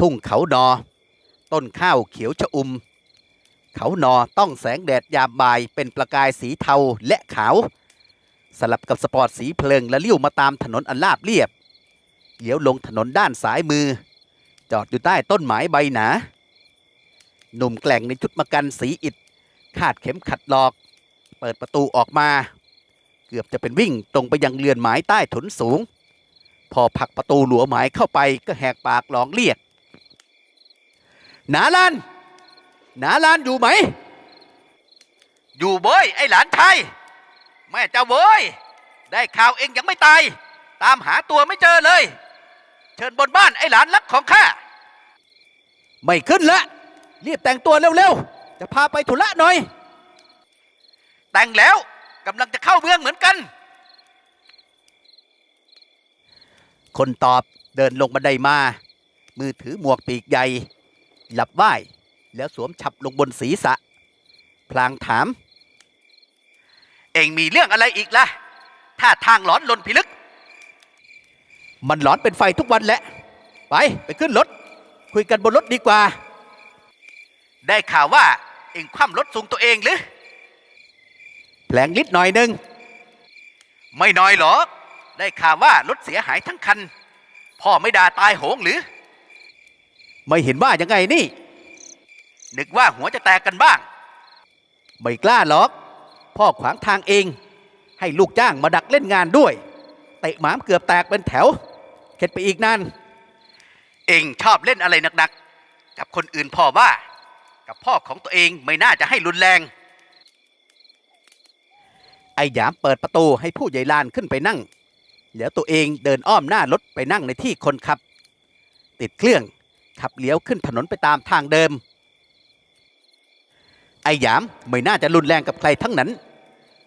ทุ่งเขานอ ต้นข้าวเขียวชะอุ่ม เขานอต้องแสงแดดยามบ่ายเป็นประกายสีเทาและขาว สลับกับสปอร์ตสีเพลิงและเลี้ยวมาตามถนนอันราบเรียบเลี้ยวลงถนนด้านซ้ายมือ จอดอยู่ใต้ต้นไม้ใบหนา หนุ่มแกล่งในชุดมกันสีอิฐคาดเข็มขัดหลอก เปิดประตูออกมา เกือบจะเป็นวิ่งตรงไปยังเรือนไม้ใต้ถุนสูง พอผักประตูหลัวไม้เข้าไปก็แหกปากร้องเรียก นาลานหนาลานอยู่ไหม อยู่เบยไอ้หลานชายแม่เจ้าเบยได้ข่าวเองยังไม่ตาย ตามหาตัวไม่เจอเลย เชิญบนบ้านไอ้หลานรักของข้าไม่ขึ้นละรีบแต่งตัวเร็วๆ จะพาไปธุระหน่อย แต่งแล้วกำลังจะเข้าเมืองเหมือนกัน คนตอบเดินลงบันไดมา มือถือหมวกปีกใหญ่ หลับไหว้แล้วสวมฉับลงบนศีรษะ พลางถาม เองมีเรื่องอะไรอีกล่ะถ้าทางหลอนลนพิลึก มันหลอนเป็นไฟทุกวันแหละ ไปไปขึ้นรถ คุยกันบนรถดีกว่า ได้ข่าวว่า เองคว่ำรถสูงตัวเองหรือแผลงลิดหน่อยหนึ่งไม่น้อยหรอก ได้ข่าวว่ารถเสียหายทั้งคัน พ่อไม่ด่าตายโหงหรือ ไม่เห็นว่ายังไงนี่ นึกว่าหัวจะแตกกันบ้าง ไม่กล้าหรอก พ่อขวางทางเอง ให้ลูกจ้างมาดักเล่นงานด้วย เตะหมามเกือบแตกเป็นแถว เข็ดไปอีกนานเองชอบเล่นอะไรหนักๆ กับคนอื่นพ่อว่า กับพ่อของตัวเองไม่น่าจะให้รุนแรง ไอ้หยามเปิดประตูให้ผู้ใหญ่ลานขึ้นไปนั่ง แล้วตัวเองเดินอ้อมหน้ารถไปนั่งในที่คนขับ ติดเครื่อง ขับเลี้ยวขึ้นถนนไปตามทางเดิม ไอ้หยามไม่น่าจะรุนแรงกับใครทั้งนั้น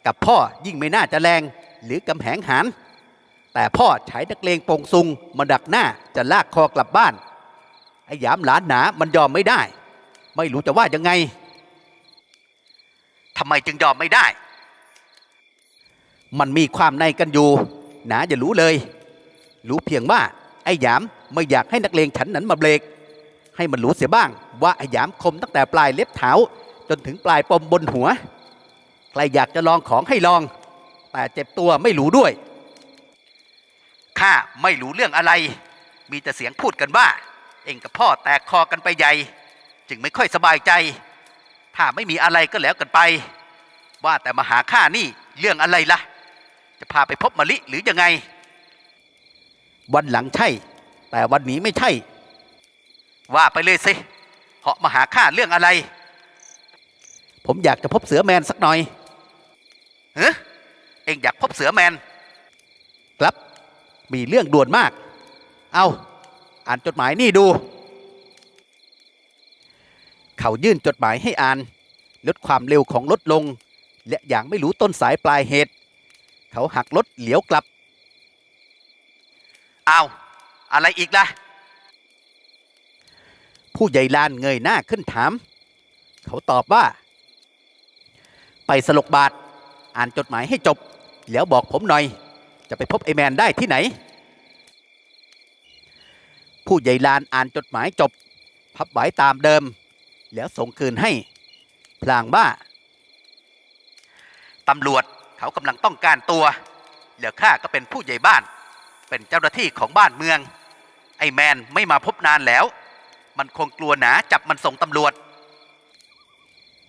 กับพ่อยิ่งไม่น่าจะแรงหรือกำแหงหารแต่พ่อใช้นักเลงโปงซุงมาดักหน้าจะลากคอกลับบ้าน ไอ้หยามหลานหนามันยอมไม่ได้ ไม่รู้จะว่ายังไงทำไมจึงยอมไม่ได้ มันมีความในกันอยู่ หนาอย่ารู้เลย รู้เพียงว่าไอ้หยามไม่อยากให้นักเลงฉันนั้นมาเบรก ให้มันรู้เสียบ้าง ว่าไอ้หยามคมตั้งแต่ปลายเล็บเท้าจนถึงปลายปมบนหัว ใครอยากจะลองของให้ลอง แต่เจ็บตัวไม่รู้ด้วย ข้าไม่รู้เรื่องอะไร มีแต่เสียงพูดกันว่า เองกับพ่อแตกคอกันไปใหญ่ จึงไม่ค่อยสบายใจ ถ้าไม่มีอะไรก็แล้วกันไป ว่าแต่มาหาข้านี่เรื่องอะไรล่ะ จะพาไปพบมะลิหรือยังไง วันหลังใช่ แต่วันนี้ไม่ใช่ ว่าไปเลยสิเหาะมาหาข้าเรื่องอะไร ผมอยากจะพบเสือแมนสักหน่อยเฮ้เอ็งอยากพบเสือแมน ครับ มีเรื่องด่วนมาก เอาอ่านจดหมายนี่ดู เขายื่นจดหมายให้อ่าน ลดความเร็วของรถลง และอย่างไม่รู้ต้นสายปลายเหตุ เขาหักรถเหลียวกลับ เอาอะไรอีกล่ะ ผู้ใหญ่ลานเงยหน้าขึ้นถาม เขาตอบว่า ไปสลกบาท อ่านจดหมายให้จบ แล้วบอกผมหน่อย จะไปพบไอแมนได้ที่ไหน ผู้ใหญ่ลานอ่านจดหมายจบ พับไว้ตามเดิม แล้วส่งคืนให้ พลางว่าตำรวจเขากำลังต้องการตัว เหลือข้าก็เป็นผู้ใหญ่บ้าน เป็นเจ้าหน้าที่ของบ้านเมือง ไอแมนไม่มาพบนานแล้ว มันคงกลัวหนาจับมันส่งตำรวจ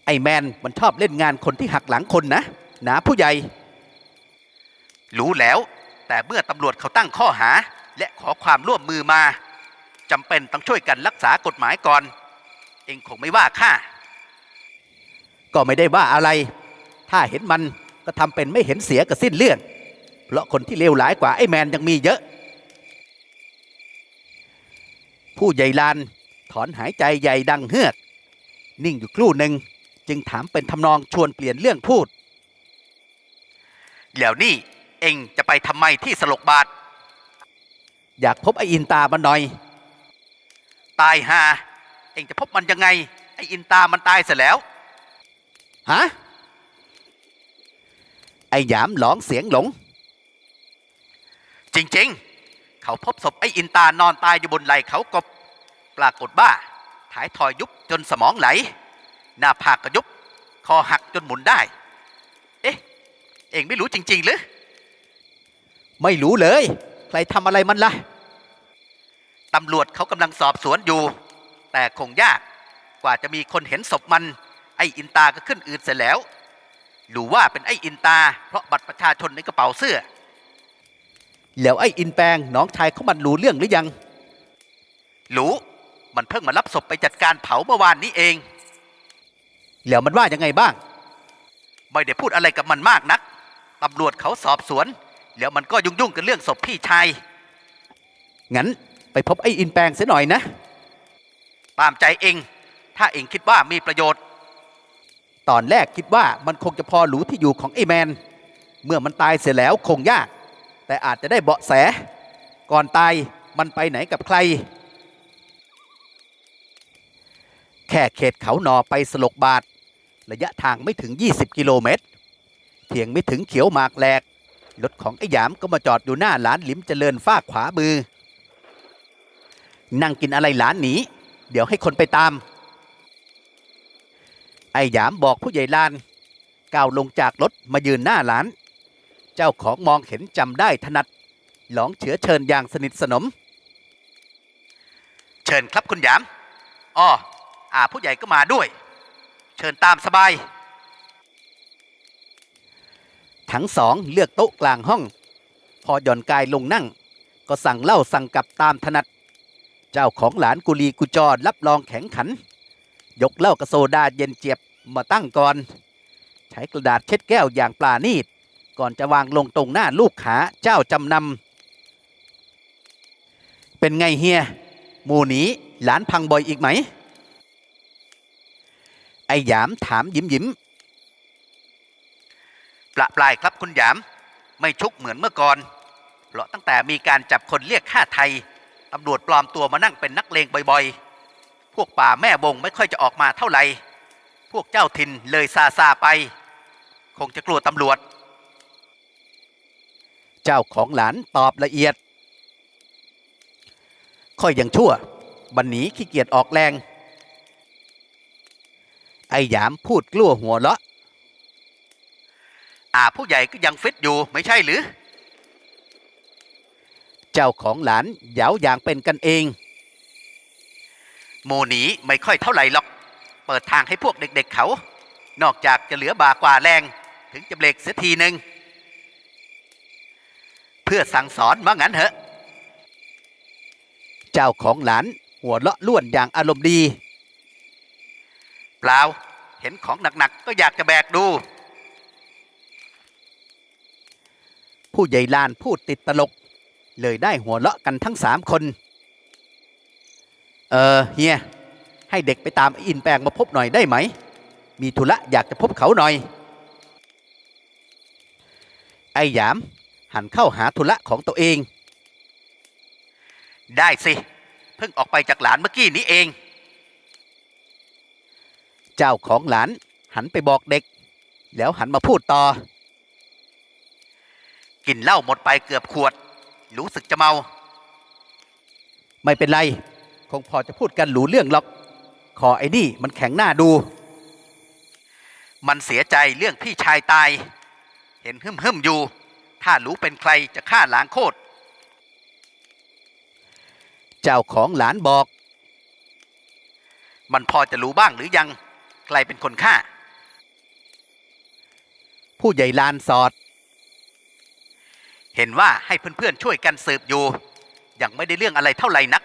ไอ้แมนมันชอบเล่นงานคนที่หักหลังคนนะหนาผู้ใหญ่ รู้แล้ว แต่เมื่อตำรวจเขาตั้งข้อหา และขอความร่วมมือมาจำเป็นต้องช่วยกันรักษากฎหมายก่อน เองคงไม่ว่าข้าก็ไม่ได้ว่าอะไร ถ้าเห็นมันก็ทำเป็นไม่เห็นเสียกับสิ้นเรื่อง เพราะคนที่เลวร้ายกว่าไอ้แมนยังมีเยอะ ผู้ใหญ่ลาน ถอนหายใจใหญ่ดังเฮือก นิ่งอยู่ครู่หนึ่งจึงถามเป็นทำนองชวนเปลี่ยนเรื่องพูดเดี๋ยวนี่เองจะไปทำไมที่สลกบาท อยากพบไออินตามันหน่อย ตายฮาเองจะพบมันยังไง ไออินตามันตายเสียแล้ว ฮะ ไอหยามหลองเสียงหลง จริง ๆ เขาพบศพไออินตานอนตายอยู่บนไหล่เขากบ ปรากฏว่าถ่ายทอยยุบจนสมองไหล หน้าผากก็ยุบ คอหักจนหมุนได้ เอ๊ะ เองไม่รู้จริง ๆ หรือ ไม่รู้เลย ใครทำอะไรมันล่ะตำรวจเขากำลังสอบสวนอยู่ แต่คงยากกว่าจะมีคนเห็นศพมัน ไอ้อินตาก็ขึ้นอืดเสร็จแล้วหรือว่าเป็นไอ้อินตา เพราะบัตรประชาชนในกระเป๋าเสื้อ แล้วไอ้อินแปลงน้องชายเขามันรู้เรื่องหรือยัง รู้ มันเพิ่งมารับศพไปจัดการเผาเมื่อวานนี้เอง แล้วมันว่ายังไงบ้าง ไม่ได้พูดอะไรกับมันมากนักตำรวจเขาสอบสวน แล้วมันก็ยุ่งยุ่งๆกับเรื่องศพพี่ชาย งั้นไปพบไอ้อินแปลงเสียหน่อยนะ ตามใจเอง ถ้าเองคิดว่ามีประโยชน์ ตอนแรกคิดว่ามันคงจะพอรู้ที่อยู่ของไอ้แมน เมื่อมันตายเสียแล้วคงยาก แต่อาจจะได้เบาะแส ก่อนตายมันไปไหนกับใคร แค่เขตเขาหนอไปสลกบาท ระยะทางไม่ถึง 20 กิโลเมตร เพียงไม่ถึงเขียวหมากแหลก รถของไอ้หยามก็มาจอดอยู่หน้าร้านหลิมเจริญฝ้าขวามือ นั่งกินอะไรหลานหนี เดี๋ยวให้คนไปตาม ไอ้หยามบอกผู้ใหญ่ลาน ก้าวลงจากรถมายืนหน้าร้าน เจ้าของมองเห็นจำได้ถนัด หลองเฉือเชิญอย่างสนิทสนม เชิญครับคุณหยาม อ้อ ผู้ใหญ่ก็มาด้วย เชิญตามสบาย ทั้งสองเลือกโต๊ะกลางห้อง พอหย่อนกายลงนั่ง ก็สั่งเหล้าสั่งกับตามถนัด เจ้าของหลานกุลีกุจอรับรองแข็งขัน ยกเหล้ากระโซดาเย็นเจียบมาตั้งก่อน ใช้กระดาษเช็ดแก้วอย่างปลาณีต ก่อนจะวางลงตรงหน้าลูกขาเจ้าจำนำเป็นไงเฮียหมูหนีหลานพังบ่อยอีกไหม ไอ้หยามถามยิ้มยิ้มประปลายครับคุณหยาม ไม่ชุกเหมือนเมื่อก่อนเพราะตั้งแต่มีการจับคนเรียกค่าไทยตำรวจปลอมตัวมานั่งเป็นนักเลงบ่อยๆ พวกป่าแม่บงไม่ค่อยจะออกมาเท่าไหร่ พวกเจ้าถิ่นเลยซาซาไป คงจะกลัวตำรวจ เจ้าของหลานตอบละเอียด ค่อยยังชั่ว บันนี้ขี้เกียจออกแรง ไอ้หยามพูดกลัวหัวเราะอาผู้ใหญ่ก็ยังฟิตอยู่ไม่ใช่หรือ เจ้าของหลานเหยาวอย่างเป็นกันเอง โมหนีไม่ค่อยเท่าไหร่หรอก เปิดทางให้พวกเด็กๆเขา นอกจากจะเหลือบากว่าแรง ถึงจะเบรกเสียทีหนึ่งเพื่อสั่งสอนว่างั้นเหอะ เจ้าของหลานหัวเราะล้วนอย่างอารมณ์ดี เปล่าเห็นของหนักๆก็อยากจะแบกดู ผู้ใหญ่ลานพูดติดตลก เลยได้หัวเราะกันทั้งสามคน เออเฮียให้เด็กไปตามไอ้อินแปลงมาพบหน่อยได้ไหม มีธุระอยากจะพบเขาหน่อย ไอ้หยามหันเข้าหาธุระของตัวเอง ได้สิ เพิ่งออกไปจากหลานเมื่อกี้นี้เอง เจ้าของหลานหันไปบอกเด็ก แล้วหันมาพูดต่อ กินเหล้าหมดไปเกือบขวด รู้สึกจะเมา ไม่เป็นไร คงพอจะพูดกันหรูเรื่องหรอก ขอไอ้นี่มันแข็งหน้าดู มันเสียใจเรื่องพี่ชายตาย เห็นหึมหึมอยู่ ถ้ารู้เป็นใครจะฆ่าล้างโคตร เจ้าของหลานบอก มันพอจะรู้บ้างหรือยัง รเป็นคนฆ่า ผู้ใหญ่ลานสอด เห็นว่าให้เพื่อนๆช่วยกันสืบอยู่ ยังไม่ได้เรื่องอะไรเท่าไหร่นัก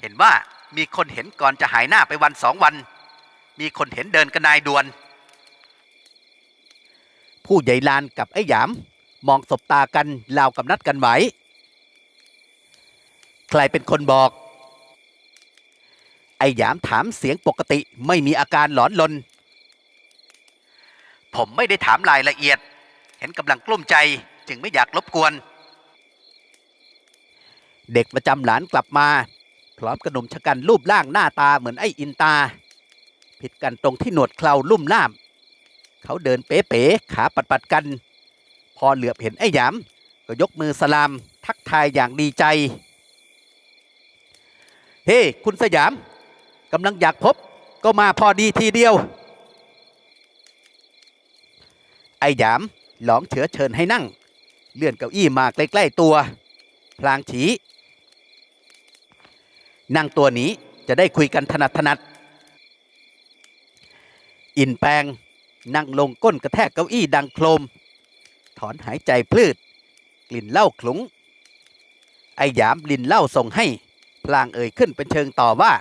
เห็นว่ามีคนเห็นก่อนจะหายหน้าไปวันสองวัน มีคนเห็นเดินกันนายดวน ผู้ใหญ่ลานกับไอ้หยาม มองสบตากันราวกับนัดกันไว้ใครเป็นคนบอก ไอ้หยามถามเสียงปกติไม่มีอาการหลอนลน ผมไม่ได้ถามรายละเอียด เห็นกำลังกลุ้มใจจึงไม่อยากรบกวน เด็กประจำหลานกลับมา พร้อมกระหนุ่มชะกันรูปร่างหน้าตาเหมือนไอ้อินตา ผิดกันตรงที่หนวดเคราลุ่มล่าม เขาเดินเป๋ๆขาปัดๆกัน พอเหลือบเห็นไอ้หยาม ก็ยกมือสลาม ทักทายอย่างดีใจ เฮ้คุณสยาม กำลังอยากพบก็มาพอดีทีเดียว ไอ้หยามหลองเฉือเชิญให้นั่ง เลื่อนเก้าอี้มาใกล้ๆตัว พลางฉีนั่งตัวนี้จะได้คุยกันถนัดถนัด อินแปลงนั่งลงก้นกระแทกเก้าอี้ดังโครม ถอนหายใจพลืด กลิ่นเหล้าขลุง ไอ้หยามลินเหล้าส่งให้ พลางเอ่ยขึ้นเป็นเชิงต่อว่า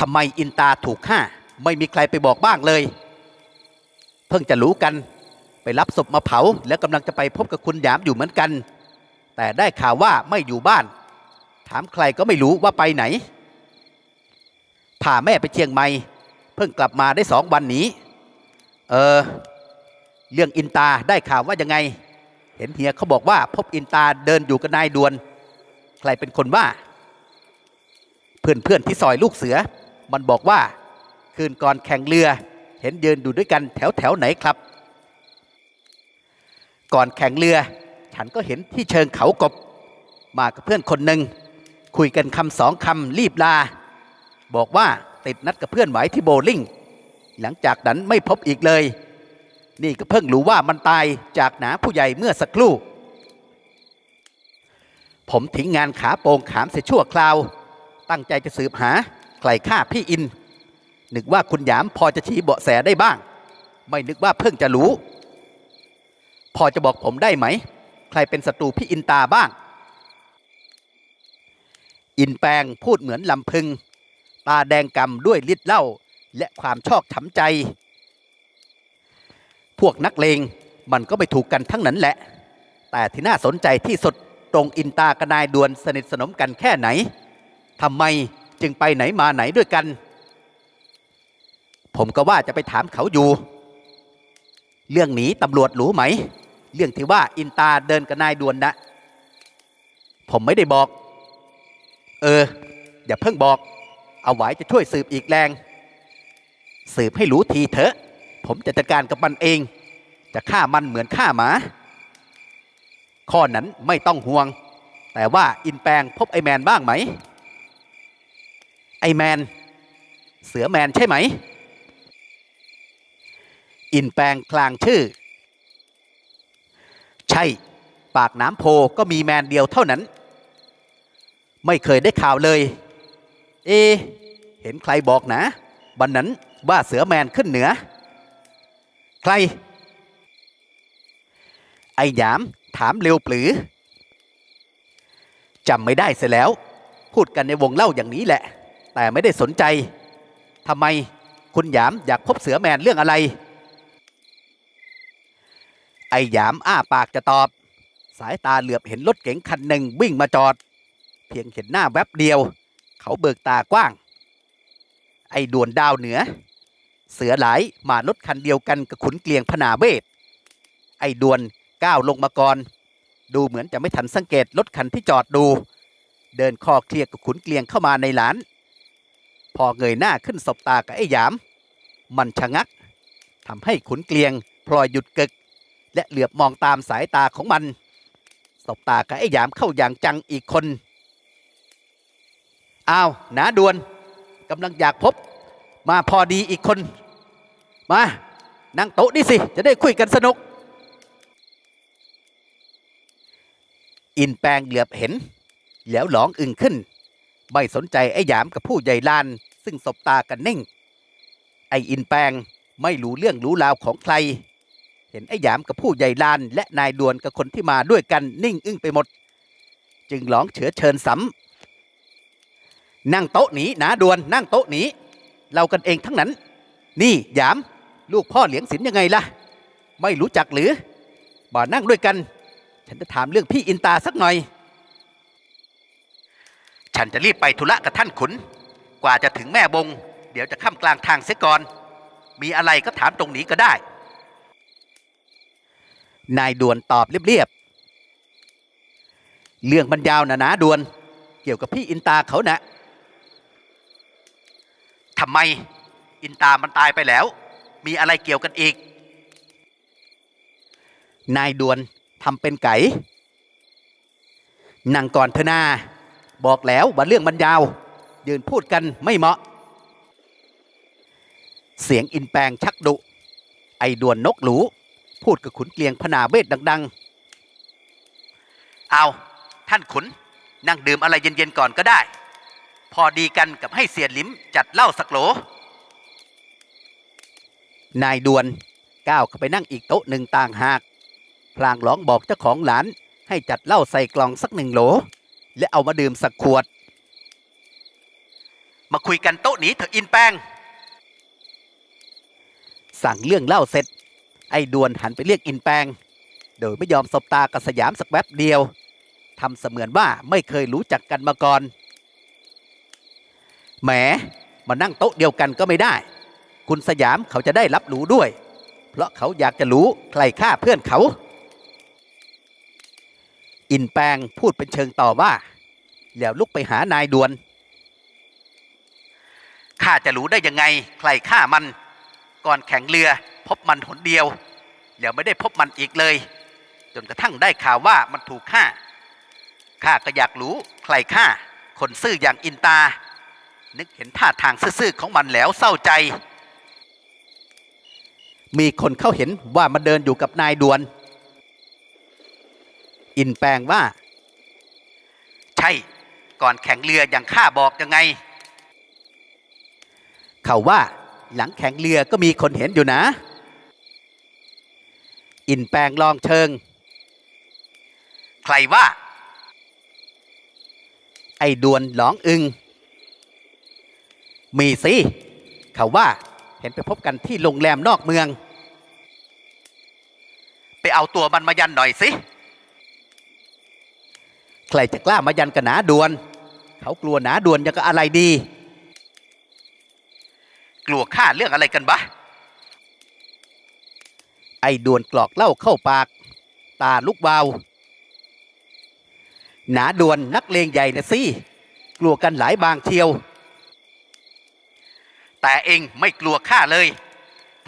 ทำไมอินตาถูกฆ่า ไม่มีใครไปบอกบ้างเลย เพิ่งจะรู้กันไปรับศพมาเผา แล้วกำลังจะไปพบกับคุณหยามอยู่เหมือนกัน แต่ได้ข่าวว่าไม่อยู่บ้าน ถามใครก็ไม่รู้ว่าไปไหนพาแม่ไปเชียงใหม่เพิ่งกลับมาได้สองวันนี้ เออเรื่องอินตาได้ข่าวว่ายังไง เห็นเฮียเขาบอกว่าพบอินตาเดินอยู่กับนายดวน ใครเป็นคนว่า เพื่อนเพื่อนๆที่ซอยลูกเสือ มันบอกว่าคืนก่อนแข่งเรือเห็นยืนอยู่ด้วยกันแถวแถวไหนครับ ก่อนแข่งเรือ ฉันก็เห็นที่เชิงเขากบ มากับเพื่อนคนหนึ่งคุยกันคำสองคำรีบลา บอกว่าติดนัดกับเพื่อนหมายที่โบว์ลิ่ง หลังจากนั้นไม่พบอีกเลย นี่ก็เพิ่งรู้ว่ามันตายจากหนาผู้ใหญ่เมื่อสักครู่ ผมทิ้งงานขาโปงขามเสียชั่วคราว ตั้งใจจะสืบหา ใครฆ่าพี่อิน นึกว่าคุณหยามพอจะชี้เบาะแสได้บ้าง ไม่นึกว่าเพิ่งจะรู้ พอจะบอกผมได้ไหม ใครเป็นศัตรูพี่อินตาบ้าง อินแปลงพูดเหมือนลำพึง ตาแดงกำด้วยฤทธิ์เล้าและความชอกช้ำใจ พวกนักเลงมันก็ไปถูกกันทั้งนั้นแหละ แต่ที่น่าสนใจที่สุดตรงอินตากบนายดวนสนิทสนมกันแค่ไหนทำไม จึงไปไหนมาไหนด้วยกัน ผมก็ว่าจะไปถามเขาอยู่ เรื่องหนีตำรวจรู้ไหม เรื่องที่ว่าอินตาเดินกับนายดวนนะ ผมไม่ได้บอก เออ อย่าเพิ่งบอก เอาไว้จะช่วยสืบอีกแรง สืบให้รู้ทีเถอะ ผมจะจัดการกับมันเอง จะฆ่ามันเหมือนฆ่าหมาข้อนั้นไม่ต้องห่วง แต่ว่าอินแปลงพบไอแมนบ้างไหม ไอแมน เสือแมนใช่ไหม อินแปลงคลางชื่อ ใช่ ปากน้ำโพก็มีแมนเดียวเท่านั้น ไม่เคยได้ข่าวเลย เอ เห็นใครบอกนะวันนั้นว่าเสือแมนขึ้นเหนือ ใคร ไอหยามถามเร็วปรือจำไม่ได้เสียแล้ว พูดกันในวงเล่าอย่างนี้แหละ แต่ไม่ได้สนใจทำไมคุณหยามอยากพบเสือแมนเรื่องอะไร ไอ้หยามอ้าปากจะตอบ สายตาเหลือบเห็นรถเก๋งคันหนึ่งวิ่งมาจอด เพียงเห็นหน้าแวบเดียว เขาเบิกตากว้าง ไอ้ด่วนดาวเหนือ เสือหลายมารถคันเดียวกันกับขุนเกลียงพนาเวท ไอ้ด่วนก้าวลงมาก่อน ดูเหมือนจะไม่ทันสังเกตรถคันที่จอดดู เดินคอเคลียร์กับขุนเกลียงเข้ามาในร้าน พอเงยหน้าขึ้นสบตากับไอ้หยาม มันชะงักทำให้ขุนเกลียงพลอยหยุดกึก และเหลือบมองตามสายตาของมัน สบตากับไอ้หยามเข้าอย่างจังอีกคนอ้าวหนาดวนกำลังอยากพบ มาพอดีอีกคน มานั่งโต๊ะนี่สิ จะได้คุยกันสนุก อินแปลงเหลือบเห็น แล้วหลองอึงขึ้น ไม่สนใจไอ้หยามกับผู้ใหญ่ลาน ซึ่งสบตากันนิ่ง ไอ้อินแปงไม่รู้เรื่องรู้ราวของใคร เห็นไอ้หยามกับผู้ใหญ่ลาน และนายดวนกับคนที่มาด้วยกันนิ่งอึ้งไปหมด จึงหลองเฉือเชิญสำนั่งโต๊ะหนีนาดวนนั่งโต๊ะหนีเรากันเองทั้งนั้น นี่หยามลูกพ่อเหลียงสินยังไงล่ะ ไม่รู้จักหรือบ่านั่งด้วยกัน ฉันจะถามเรื่องพี่อินตาสักหน่อย ฉันจะรีบไปธุระกับท่านขุน กว่าจะถึงแม่บง เดี๋ยวจะข้ามกลางทางเสียก่อน มีอะไรก็ถามตรงนี้ก็ได้ นายดวนตอบเรียบๆ เรื่องมันยาวนะนะดวน เกี่ยวกับพี่อินตาเขานะทำไมอินตามันตายไปแล้ว มีอะไรเกี่ยวกันอีก นายดวนทำเป็นไก่นั่งก่อนเถอนา บอกแล้วว่าเรื่องมันยาว ยืนพูดกันไม่เหมาะ เสียงอินแปลงชักดุ ไอดวนนกหลู พูดกับขุนเกลียงพนาเวทดัง ๆ เอาท่านขุนนั่งดื่มอะไรเย็นๆก่อนก็ได้ พอดีกันกับให้เสียลิมจัดเหล้าสักโหล นายดวนก้าวเข้าไปนั่งอีกโต๊ะหนึ่งต่างหาก พลางร้องบอกเจ้าของหลานให้จัดเหล้าใส่กล่องสักหนึ่งโหล และเอามาดื่มสักขวด มาคุยกันโต๊ะนี้เถอะอินแปงสั่งเรื่องเล่าเสร็จ ไอ้ดวนหันไปเรียกอินแปงโดยไม่ยอมสบตากับสยามสักแวบเดียวทำเสมือนว่าไม่เคยรู้จักกันมาก่อน แหม มานั่งโต๊ะเดียวกันก็ไม่ได้ คุณสยามเขาจะได้รับรู้ด้วย เพราะเขาอยากจะรู้ใครฆ่าเพื่อนเขา อินแปงพูดเป็นเชิงต่อว่า แล้วลุกไปหานายดวน ข้าจะรู้ได้ยังไง ใครฆ่ามัน ก่อนแข่งเรือ พบมันหนเดียว แล้วไม่ได้พบมันอีกเลย จนกระทั่งได้ข่าวว่ามันถูกฆ่า ข้าก็อยากรู้ใครฆ่า คนซื่ออย่างอินตา นึกเห็นท่าทางซื่อของมันแล้วเศร้าใจ มีคนเข้าเห็นว่ามันเดินอยู่กับนายดวน อินแปลงว่า ใช่ก่อนแข่งเรืออย่างข้าบอกยังไง เขาว่าหลังแข่งเรือก็มีคนเห็นอยู่นะ อินแปลงลองเชิง ใครว่า ไอ้ดวนหลองอึง มีสิ เขาว่าเห็นไปพบกันที่โรงแรมนอกเมือง ไปเอาตัวมันมายันหน่อยสิ ใครจะกล้ามายันกับหนาดวน เขากลัวหนาดวนยังก็อะไรดี กลัวข้าเรื่องอะไรกันบะ ไอ้ดวนกรอกเหล้าเข้าปาก ตาลุกวาว หนาดวนนักเลงใหญ่นะสิ กลัวกันหลายบางเชียว แต่เองไม่กลัวข้าเลย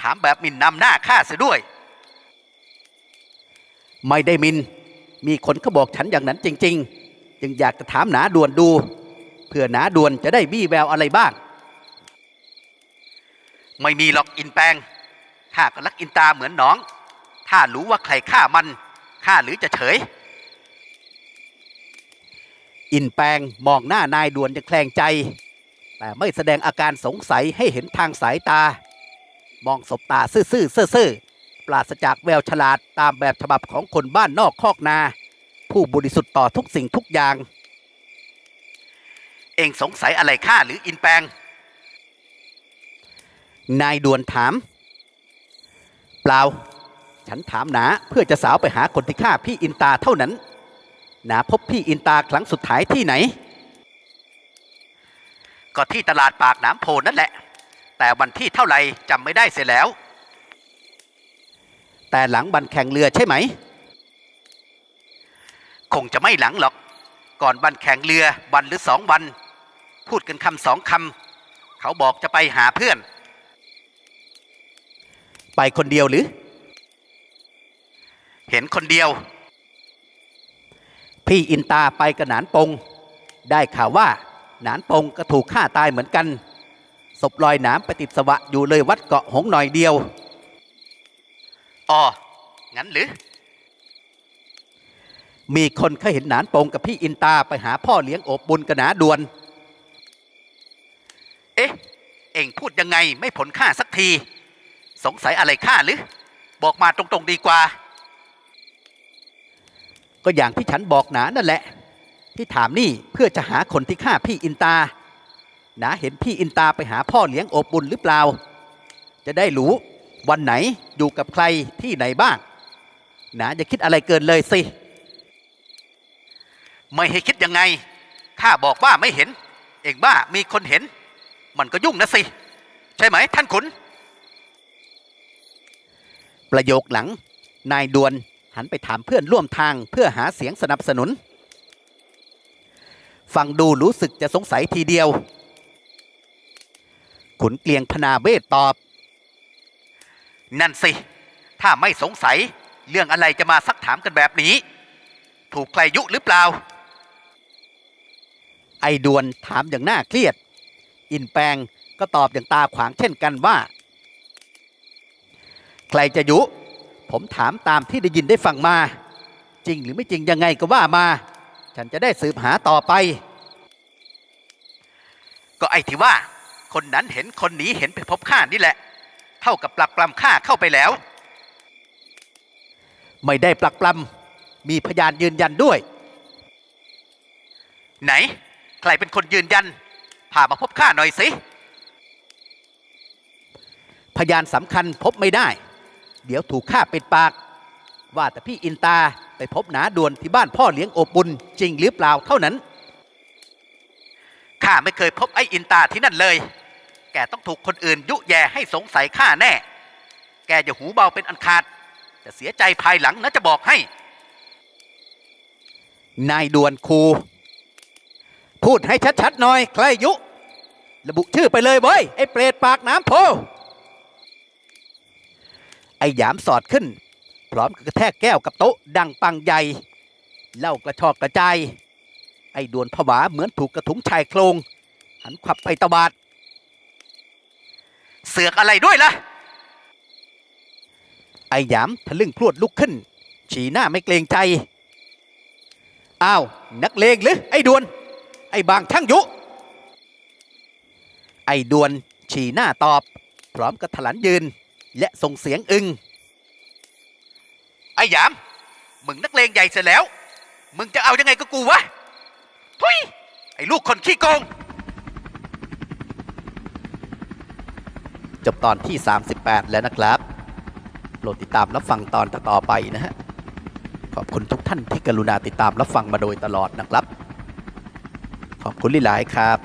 ถามแบบมินนำหน้าข้าเสียด้วย ไม่ได้มิน มีคนเขาบอกฉันอย่างนั้นจริง ๆ จึงอยากจะถามหนาด่วนดูเพื่อหนาด่วนจะได้บี้แววอะไรบ้าง ไม่มีหรอกอินแปงข้าก็รักอินตาเหมือนน้อง ถ้ารู้ว่าใครฆ่ามันข้าหรือจะเฉย อินแปงมองหน้านายด่วนอย่างแคลงใจ แต่ไม่แสดงอาการสงสัยให้เห็นทางสายตา มองสบตาซื่อๆซื่อๆ ปราศจากแววฉลาดตามแบบฉบับของคนบ้านนอกคอกนา ผู้บริสุทธิ์ต่อทุกสิ่งทุกอย่าง เองสงสัยอะไรข้าหรืออินแปงนายดวนถาม เปล่า ฉันถามหนาเพื่อจะสาวไปหาคนที่ฆ่าพี่อินตาเท่านั้นหนาพบพี่อินตาครั้งสุดท้ายที่ไหน ก็ที่ตลาดปากน้ำโพนั่นแหละ แต่วันที่เท่าไหร่จำไม่ได้เสียแล้ว แต่หลังบันแข่งเรือใช่ไหม คงจะไม่หลังหรอก ก่อนบันแข่งเรือวันหรือสองวัน พูดกันคำสองคำเขาบอกจะไปหาเพื่อน ไปคนเดียวหรือ เห็นคนเดียว พี่อินตาไปกับหนานปง ได้ข่าวว่าหนานปงก็ถูกฆ่าตายเหมือนกันศพลอยหน้ำไปติดสวะอยู่เลยวัดเกาะหงหน่อยเดียว อ๋อ งั้นหรือ มีคนเคยเห็นหนานปงกับพี่อินตาไปหาพ่อเลี้ยงโอบบุญกับหนาดวน เอ๊ะ เอ็งพูดยังไงไม่ผลค่าสักที สงสัยอะไรข้าหรือ บอกมาตรงๆดีกว่า ก็อย่างที่ฉันบอกหนานั่นแหละ ที่ถามนี่เพื่อจะหาคนที่ฆ่าพี่อินตาหนาเห็นพี่อินตาไปหาพ่อเลี้ยงโอบบุญหรือเปล่า จะได้รู้ วันไหนอยู่กับใครที่ไหนบ้างนาอย่าคิดอะไรเกินเลยสิ ไม่ให้คิดยังไง ข้าบอกว่าไม่เห็น เองบ้ามีคนเห็น มันก็ยุ่งนะสิ ใช่ไหมท่านขุน ประโยคหลัง นายดวนหันไปถามเพื่อนร่วมทางเพื่อหาเสียงสนับสนุน ฟังดูรู้สึกจะสงสัยทีเดียว ขุนเกลียงพนาเวทตอบ นั่นสิ ถ้าไม่สงสัย เรื่องอะไรจะมาซักถามกันแบบนี้ ถูกใครยุหรือเปล่า ไอ้ดวนถามอย่างน่าเครียด อินแปลงก็ตอบอย่างตาขวางเช่นกันว่า ใครจะยุ ผมถามตามที่ได้ยินได้ฟังมา จริงหรือไม่จริงยังไงก็ว่ามา ฉันจะได้สืบหาต่อไป ก็ไอ้ที่ว่า คนนั้นเห็นคนหนีเห็นไปพบข้านี่แหละ เท่ากับปลักปลำข้าเข้าไปแล้ว ไม่ได้ปลักปลำมีพยานยืนยันด้วย ไหน ใครเป็นคนยืนยัน พามาพบข้าหน่อยสิ พยานสำคัญพบไม่ได้ เดี๋ยวถูกฆ่าปิดปาก ว่าแต่พี่อินตาไปพบหนาด่วนที่บ้านพ่อเลี้ยงอบบุญจริงหรือเปล่าเท่านั้นข้าไม่เคยพบไอ้อินตาที่นั่นเลย แกต้องถูกคนอื่นยุแย่ให้สงสัยข้าแน่ แกอย่าหูเบาเป็นอันขาด จะเสียใจภายหลังนะจะบอกให้ นายด่วนครู พูดให้ชัดๆหน่อยใครยุ ระบุชื่อไปเลยเว้ยไอ้เปรตปากน้ำโพ ไอ้หยามสอดขึ้น พร้อมกับกระแทกแก้วกับโต๊ะดังปังใหญ่เล้ากระชอกกระจายไอ้ดวนผวาเหมือนถูกกระถุงชายโครงหันขวับไปตะบาด เสือกอะไรด้วยล่ะ ไอ้หยามทะลึ่งพรวดลุกขึ้น ฉีหน้าไม่เกรงใจ อ้าว นักเลงหรือ ไอ้ดวน ไอ้บางช่างยุ ไอ้ดวน ฉีหน้าตอบ พร้อมกับถลันยืน และส่งเสียงอึง ไอ้หยาม มึงนักเลงใหญ่เสร็จแล้ว มึงจะเอายังไงกับกูวะทุยไอ้ลูกคนขี้โกง จบตอนที่ 38 แล้วนะครับโปรดติดตามรับฟังตอนต่อๆไปนะฮะ ขอบคุณทุกท่านที่กรุณาติดตามรับฟังมาโดยตลอดนะครับ ขอบคุณหลายๆครับ